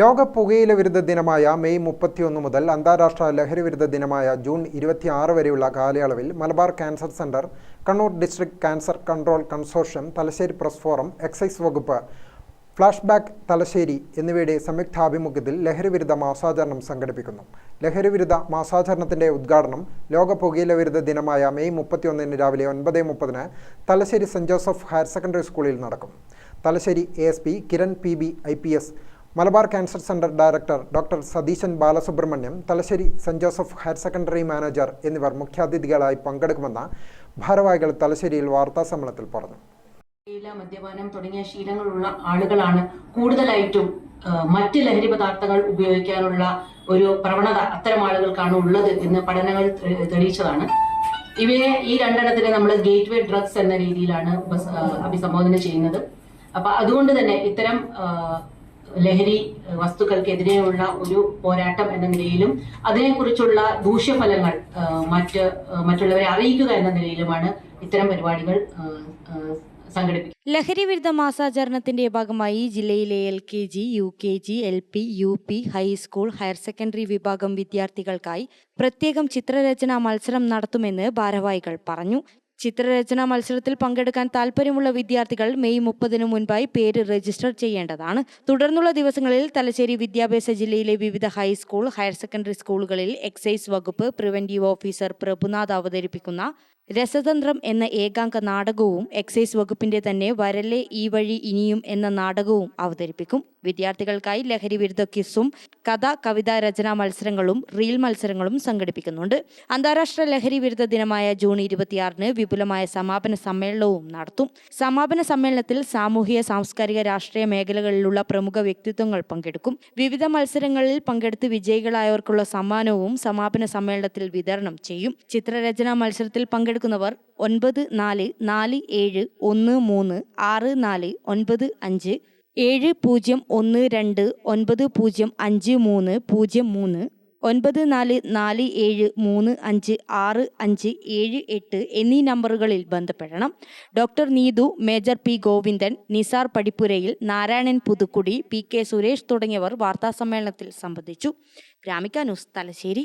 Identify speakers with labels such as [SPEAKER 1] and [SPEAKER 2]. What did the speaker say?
[SPEAKER 1] ലോക പുകയില വിരുദ്ധ ദിനമായ മെയ് മുപ്പത്തിയൊന്ന് മുതൽ അന്താരാഷ്ട്ര ലഹരി വിരുദ്ധ ദിനമായ ജൂൺ ഇരുപത്തിയാറ് വരെയുള്ള കാലയളവിൽ Malabar cancer centre Kannur district cancer control consortium Thalassery press forum excise വകുപ്പ് ഫ്ലാഷ് ബാക്ക് തലശ്ശേരി എന്നിവയുടെ സംയുക്താഭിമുഖ്യത്തിൽ ലഹരി വിരുദ്ധ മാസാചരണം സംഘടിപ്പിക്കുന്നു. ലഹരി വിരുദ്ധ മാസാചരണത്തിന്റെ ഉദ്ഘാടനം ലോക പുകയില വിരുദ്ധ ദിനമായ മെയ് മുപ്പത്തിയൊന്നിന് രാവിലെ ഒൻപത് മുപ്പതിന് Thalassery saint Joseph higher secondary സ്കൂളിൽ നടക്കും. Thalassery A S P Kiran P B I P S Malabar cancer centre director doctor Satheesan Balasubramaniam Thalassery saint Joseph higher secondary manager എന്നിവർ മുഖ്യാതിഥികളായി പങ്കെടുക്കുമെന്ന് ഭാരവാഹികൾ തലശ്ശേരിയിൽ വാർത്താസമ്മേളനത്തിൽ പറഞ്ഞു.
[SPEAKER 2] മദ്യപാനം തുടങ്ങിയ ശീലങ്ങളുള്ള ആളുകളാണ് കൂടുതലായിട്ടും മറ്റ് ലഹരി പദാർത്ഥങ്ങൾ ഉപയോഗിക്കാനുള്ള ഒരു പ്രവണത അത്തരം ആളുകൾക്കാണ് ഉള്ളത് എന്ന് പഠനങ്ങൾ തെളിയിച്ചതാണ്. ഇവയെ ഈ രണ്ടെണ്ണത്തിനെ നമ്മൾ ഗേറ്റ് വേ ഡ്രഗ്സ് എന്ന രീതിയിലാണ് അഭിസംബോധന ചെയ്യുന്നത്. അപ്പൊ അതുകൊണ്ട് തന്നെ ഇത്തരം ലഹരി വസ്തുക്കൾക്കെതിരെയുള്ള ഒരു പോരാട്ടം എന്ന നിലയിലും അതിനെക്കുറിച്ചുള്ള ദൂഷ്യഫലങ്ങൾ മറ്റ് മറ്റുള്ളവരെ അറിയിക്കുക എന്ന നിലയിലുമാണ് ഇത്തരം പരിപാടികൾ സംഘടിപ്പിക്കുന്നത്.
[SPEAKER 3] ലഹരി വിരുദ്ധ മാസാചരണത്തിന്റെ ഭാഗമായി ജില്ലയിലെ L K G U K G L P U P high school higher secondary വിഭാഗം വിദ്യാർത്ഥികൾക്കായി പ്രത്യേകം ചിത്രരചനാ മത്സരം നടത്തുമെന്ന് ഭാരവാഹികൾ പറഞ്ഞു. ചിത്രരചനാ മത്സരത്തിൽ പങ്കെടുക്കാൻ താൽപ്പര്യമുള്ള വിദ്യാർത്ഥികൾ മെയ് മുപ്പതിനു മുൻപായി പേര് രജിസ്റ്റർ ചെയ്യേണ്ടതാണ്. തുടർന്നുള്ള ദിവസങ്ങളിൽ തലശ്ശേരി വിദ്യാഭ്യാസ ജില്ലയിലെ വിവിധ ഹൈസ്കൂൾ ഹയർ സെക്കൻഡറി സ്കൂളുകളിൽ എക്സൈസ് വകുപ്പ് പ്രിവന്റീവ് ഓഫീസർ പ്രഭുനാഥ് അവതരിപ്പിക്കുന്ന രസതന്ത്രം എന്ന ഏകാംഗ നാടകവും എക്സൈസ് വകുപ്പിന്റെ തന്നെ വരലെ ഈ വഴി ഇനിയും എന്ന നാടകവും അവതരിപ്പിക്കും. വിദ്യാർത്ഥികൾക്കായി ലഹരി വിരുദ്ധ ക്വിസും കഥ കവിതാ രചനാ മത്സരങ്ങളും റീൽ മത്സരങ്ങളും സംഘടിപ്പിക്കുന്നുണ്ട്. അന്താരാഷ്ട്ര ലഹരി വിരുദ്ധ ദിനമായ ജൂൺ ഇരുപത്തിയാറിന് വിപുലമായ സമാപന സമ്മേളനവും നടത്തും. സമാപന സമ്മേളനത്തിൽ സാമൂഹിക സാംസ്കാരിക രാഷ്ട്രീയ മേഖലകളിലുള്ള പ്രമുഖ വ്യക്തിത്വങ്ങൾ പങ്കെടുക്കും. വിവിധ മത്സരങ്ങളിൽ പങ്കെടുത്ത് വിജയികളായവർക്കുള്ള സമ്മാനവും സമാപന സമ്മേളനത്തിൽ വിതരണം ചെയ്യും. ചിത്രരചനാ മത്സരത്തിൽ പങ്കെടുക്കുന്നവർ ഒൻപത് നാല് നാല് ഏഴ് ഒന്ന് മൂന്ന് ആറ് നാല് ഒൻപത് അഞ്ച് ഏഴ് പൂജ്യം ഒന്ന് രണ്ട് ഒൻപത് പൂജ്യം അഞ്ച് മൂന്ന് പൂജ്യം മൂന്ന് ഒൻപത് നാല് നാല് ഏഴ് മൂന്ന് അഞ്ച് ആറ് അഞ്ച് ഏഴ് എട്ട് എന്നീ നമ്പറുകളിൽ ബന്ധപ്പെടണം. Doctor Neethu major P Govindan Nisar പടിപ്പുരയിൽ Narayanan Puthukkudi P K Suresh തുടങ്ങിയവർ വാർത്താസമ്മേളനത്തിൽ സംബന്ധിച്ചു. Gramika news Thalassery.